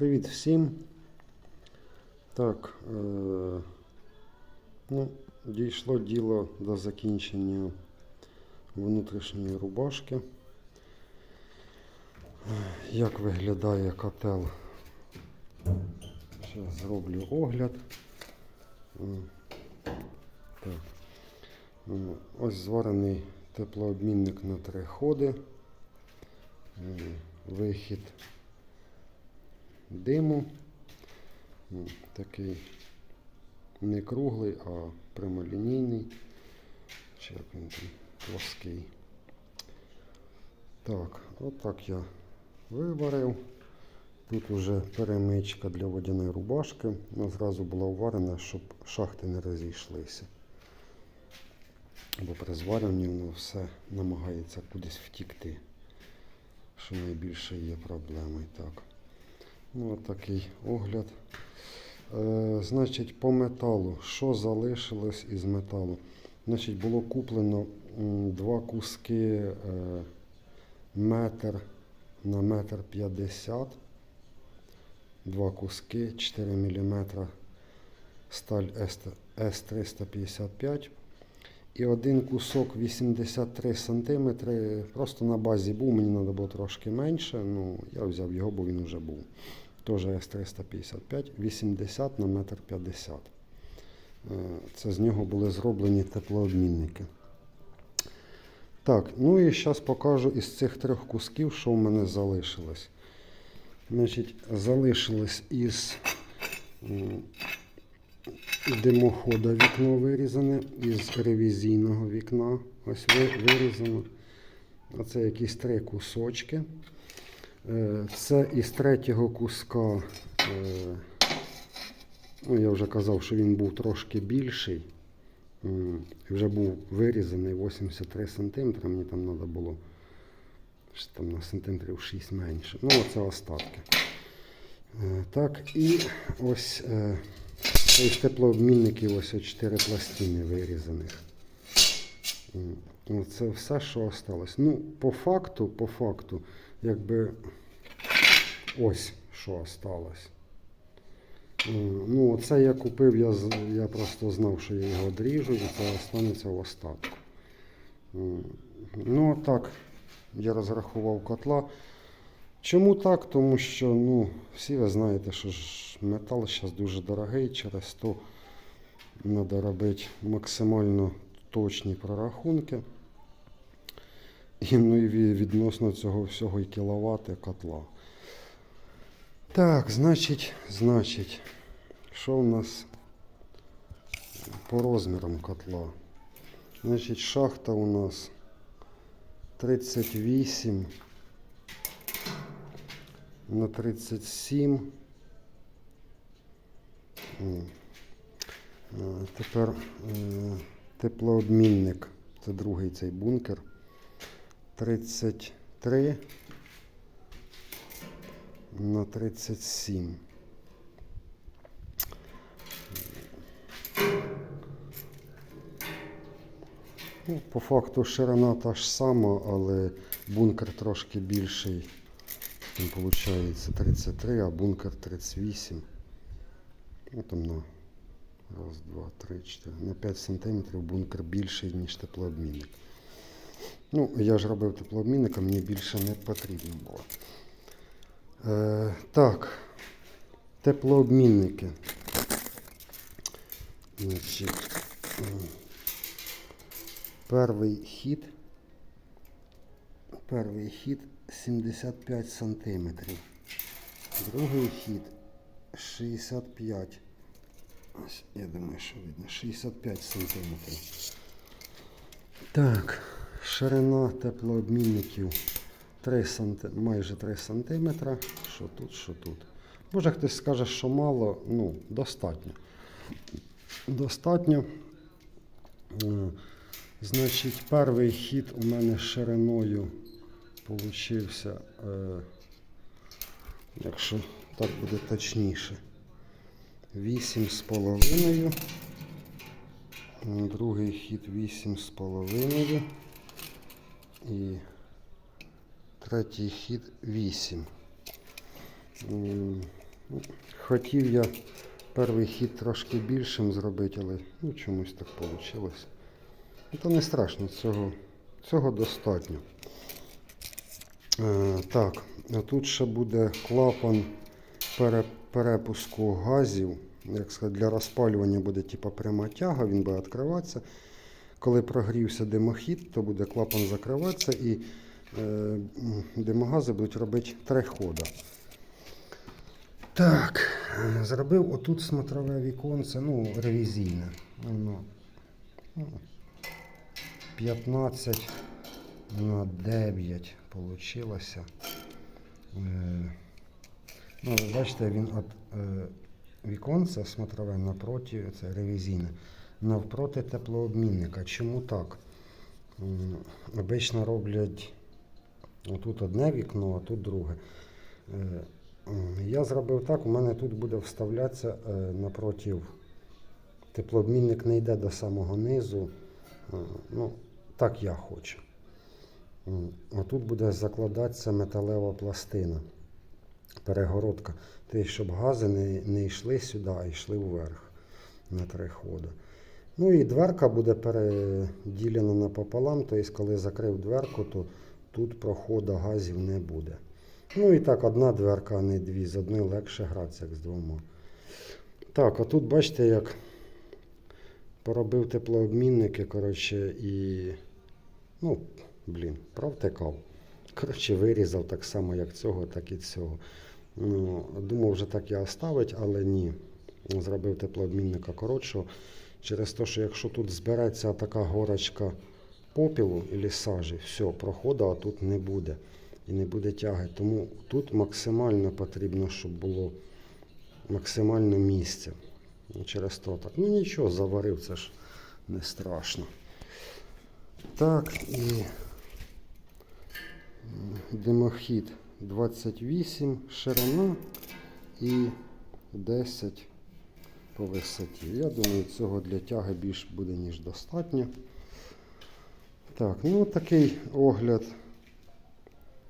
Привіт всім. Так, е, ну, дійшло діло до закінчення внутрішньої рубашки. Як виглядає котел? Зараз зроблю огляд. Е, Так. Е, Ось зварений теплообмінник на три ходи. Е, Вихід диму. Такий не круглий, а прямолінійний. Чи як він там плоский. Так, отак я виварив. Тут уже перемичка для водяної рубашки. Вона зразу була уварена, щоб шахти не розійшлися. Бо при зварюванні воно все намагається кудись втікти. Що найбільше є проблемою. Так. Ну, такий огляд. Е, значить, по металу. Що залишилось із металу? Значить, було куплено два куски е, метр на метр 50. Два куски 4 мм сталь С355. І один кусок 83 см. Просто на базі був, мені треба було трошки менше. Ну, я взяв його, бо він вже був. Теж С355, 80 на метр 50. Е, Це з нього були зроблені теплообмінники. Так, ну і зараз покажу із цих трьох кусків, що в мене залишилось. Значить, залишилось із м, димохода вікно вирізане, із ревізійного вікна. Ось ви- вирізано. Оце якісь три кусочки. Це із третього куска. е, Ну, я вже казав, що він був трошки більший. Вже був вирізаний 83 см. Мені там треба було щось там на сантиметрів 6 менше. Ну, оце остатки. Е, Так, і ось е, із теплообмінників ось 4 пластини вирізаних. Ну, Це все, що осталось. Ну, по факту, по факту, якби ось що осталось. Ну, це я купив, я, я просто знав, що я його одріжу, і це останеться в остатку. Ну, так, я розрахував котла. Чому так? Тому що ну, всі ви знаєте, що ж метал зараз дуже дорогий, через то треба робити максимально точні прорахунки. І, ну, і відносно цього всього і кіловати котла. Так, значить, значить, що у нас по розмірам котла? Значить, шахта у нас 38 на 37. М. Е, Тепер е, теплообмінник. Це другий цей бункер. 33 на 37. Ну, по факту ширина та ж сама, але бункер трошки більший. Там виходить 33, а бункер 38. Ну там на раз, два, три, чотири. На 5 сантиметрів бункер більший, ніж теплообмінник. Ну, я ж робив теплообмінник, а мені більше не потрібно було. Е, так, теплообмінники. Значить, перший хід. Перший хід 75 сантиметрів. Другий хід 65. Ось, я думаю, що видно. 65 сантиметрів. Так, ширина теплообмінників 3 санти... майже 3 сантиметра. Що тут, що тут. Може хтось скаже, що мало, ну, достатньо. Достатньо. Е, Значить, перший хід у мене шириною получився, е, якщо так буде точніше, 8,5. М, Другий хід 8,5. І третій хід 8. Хотів я перший хід трошки більшим зробити, але ну, чомусь так вийшло. Ну, то не страшно, цього, цього достатньо. Е, так, тут ще буде клапан перепуску газів. Як сказати, для розпалювання буде типа пряма тяга, він буде відкриватися. Коли прогрівся димохід, то буде клапан закриватися і е, димогази будуть робити три хода. Так, зробив отут смотрове віконце, ну, ревізійне. Воно ну, 15 на 9 получилося. Е, Ну, ви бачите, він от е, віконце смотрове напроти, це ревізійне, навпроти теплообмінника. Чому так? Обично роблять отут одне вікно, а тут друге. Е, Я зробив так, у мене тут буде вставлятися напротив. Теплообмінник не йде до самого низу. Ну, так я хочу. Отут буде закладатися металева пластина, перегородка. Тобто, щоб гази не, не йшли сюди, а йшли вверх на три ходи. Ну і дверка буде переділена напополам, тобто, коли закрив дверку, то тут проходу газів не буде. Ну і так, одна дверка, а не дві. З одною легше гратися, як з двома. Так, а тут бачите, як поробив теплообмінники, коротше, і. Ну, блін, провтикав. Коротше, вирізав так само, як цього, так і цього. Ну, думав, вже так я оставить, але ні. Зробив теплообмінника коротшого. Через те, що якщо тут збереться така горочка попілу або сажі, все, проходу а тут не буде. І не буде тяги. Тому тут максимально потрібно, щоб було максимально місця. Ну, Через то так. Ну нічого, заварив, це ж не страшно. Так, і димохід 28 ширина і 10 по висоті. Я думаю, цього для тяги більш буде, ніж достатньо. Так, ну такий огляд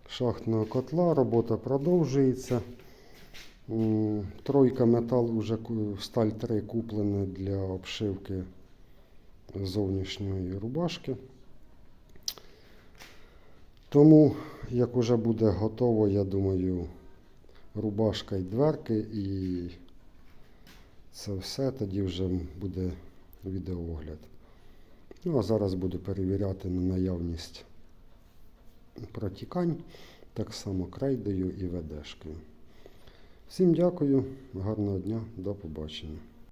шахтного котла. Робота продовжується. Тройка метал уже сталь 3 куплена для обшивки зовнішньої рубашки. Тому, як уже буде готово, я думаю, рубашка і дверки, і це все, тоді вже буде відеоогляд. Ну, а зараз буду перевіряти на наявність протікань, так само крейдою і ведешкою. Всім дякую, гарного дня, до побачення.